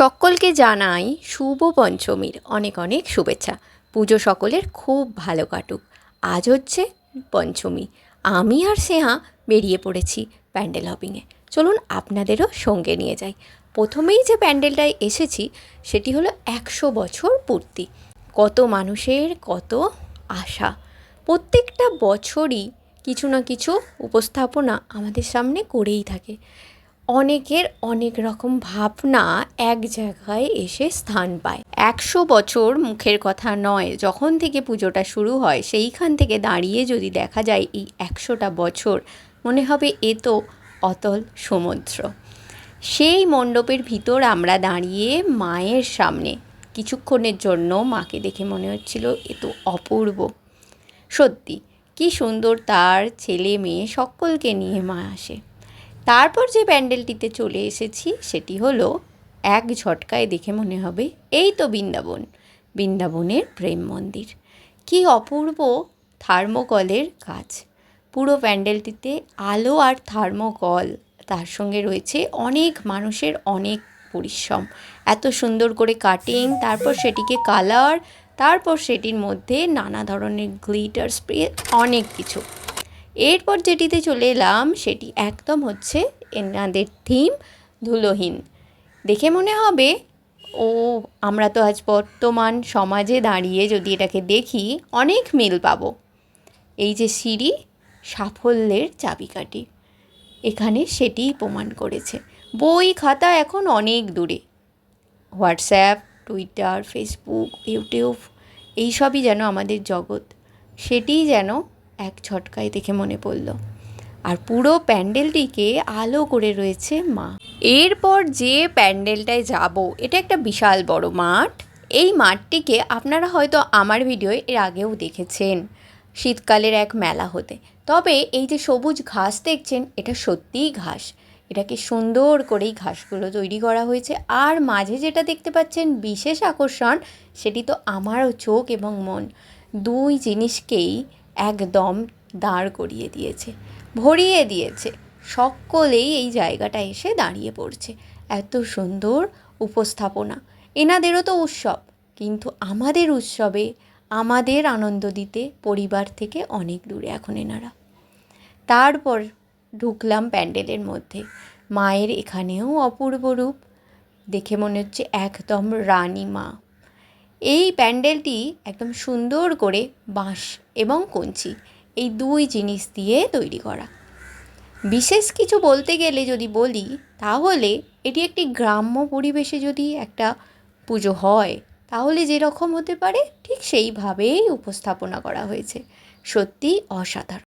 সকলকে জানাই শুভ পঞ্চমীর অনেক অনেক শুভেচ্ছা। পুজো সকলের খুব ভালো কাটুক। আজ হচ্ছে পঞ্চমী। আমি আর স্নেহা বেরিয়ে পড়েছি প্যান্ডেল হপিংয়ে চলুন আপনাদেরও সঙ্গে নিয়ে যাই। প্রথমেই যে প্যান্ডেলটায় এসেছি সেটি হলো একশো বছর পূর্তি। কত মানুষের কত আশা। প্রত্যেকটা বছরই কিছু না কিছু উপস্থাপনা আমাদের সামনে করেই থাকে। অনেকের অনেক রকম ভাবনা এক জায়গায় এসে স্থান পায়। একশো বছর মুখের কথা নয়, যখন থেকে পুজোটা শুরু হয়, সেইখান থেকে দাঁড়িয়ে যদি দেখা যায় এই একশোটা বছর, মনে হবে এ তো অতল সমুদ্র। সেই মণ্ডপের ভিতর আমরা দাঁড়িয়ে মায়ের সামনে, কিছুক্ষণের জন্য মাকে দেখে মনে হচ্ছিল এ তো অপূর্ব। সত্যি, কি সুন্দর তার ছেলে মেয়ে সকলকে নিয়ে মা আসে। তারপর যে প্যান্ডেলটিতে চলে এসেছি সেটি হলো এক ঝটকায় দেখে মনে হবে এই তো বৃন্দাবন, বৃন্দাবনের প্রেম মন্দির। কি অপূর্ব থার্মোকলের কাজ। পুরো প্যান্ডেলটিতে আলো আর থার্মোকল, তার সঙ্গে রয়েছে অনেক মানুষের অনেক পরিশ্রম। এত সুন্দর করে কাটিং, তারপর সেটিকে কালার, তারপর সেটির মধ্যে নানা ধরনের গ্লিটার স্প্রে, অনেক কিছু। এরপর যেটিতে চলে এলাম, সেটি একদম হচ্ছে এনাদের থিম ধুলোহীন। দেখে মনে হবে, ও, আমরা তো আজ বর্তমান সমাজে দাঁড়িয়ে যদি এটাকে দেখি, অনেক মিল পাবো। এই যে সিঁড়ি, সাফল্যের চাবিকাঠি। এখানে সেটিই প্রমাণ করেছে। বই, খাতা এখন অনেক দূরে। হোয়াটসঅ্যাপ, টুইটার, ফেসবুক, ইউটিউব, এইসবই যেন আমাদের জগৎ। সেটিই যেন এক ঝটকায় দেখে মনে পড়ল। আর পুরো প্যান্ডেলটিকে আলো করে রয়েছে মা। এরপর যে প্যান্ডেলটায় যাব, এটা একটা বিশাল বড় মাঠ। এই মাঠটিকে আপনারা হয়তো আমার ভিডিওয়ে এর আগেও দেখেছেন, শীতকালের এক মেলা হতে। তবে এই যে সবুজ ঘাস দেখছেন, এটা সত্যিই ঘাস। এটাকে সুন্দর করেই ঘাসগুলো তৈরি করা হয়েছে। আর মাঝে যেটা দেখতে পাচ্ছেন, বিশেষ আকর্ষণ, সেটি তো আমারও চোখ এবং মন। দুই জিনিসকেই একদম দাঁড় করিয়ে দিয়েছে, ভরিয়ে দিয়েছে। সকলেই এই জায়গাটা এসে দাঁড়িয়ে পড়ছে। এত সুন্দর উপস্থাপনা। এনাদেরও তো উৎসব, কিন্তু আমাদের উৎসবে, আমাদের আনন্দ দিতে পরিবার থেকে অনেক দূরে এখন এনারা। তারপর ঢুকলাম প্যান্ডেলের মধ্যে। মায়ের এখানেও অপূর্ব রূপ। দেখে মনে হচ্ছে একদম রানী মা। এই প্যান্ডেলটি একদম সুন্দর করে বাঁশ এবং কঞ্চি, এই দুই জিনিস দিয়ে তৈরি করা। বিশেষ কিছু বলতে গেলে যদি বলি, তাহলে এটি একটি গ্রাম্য পরিবেশে যদি একটা পুজো হয়, তাহলে যেরকম হতে পারে, ঠিক সেইভাবেই উপস্থাপনা করা হয়েছে। সত্যি অসাধারণ।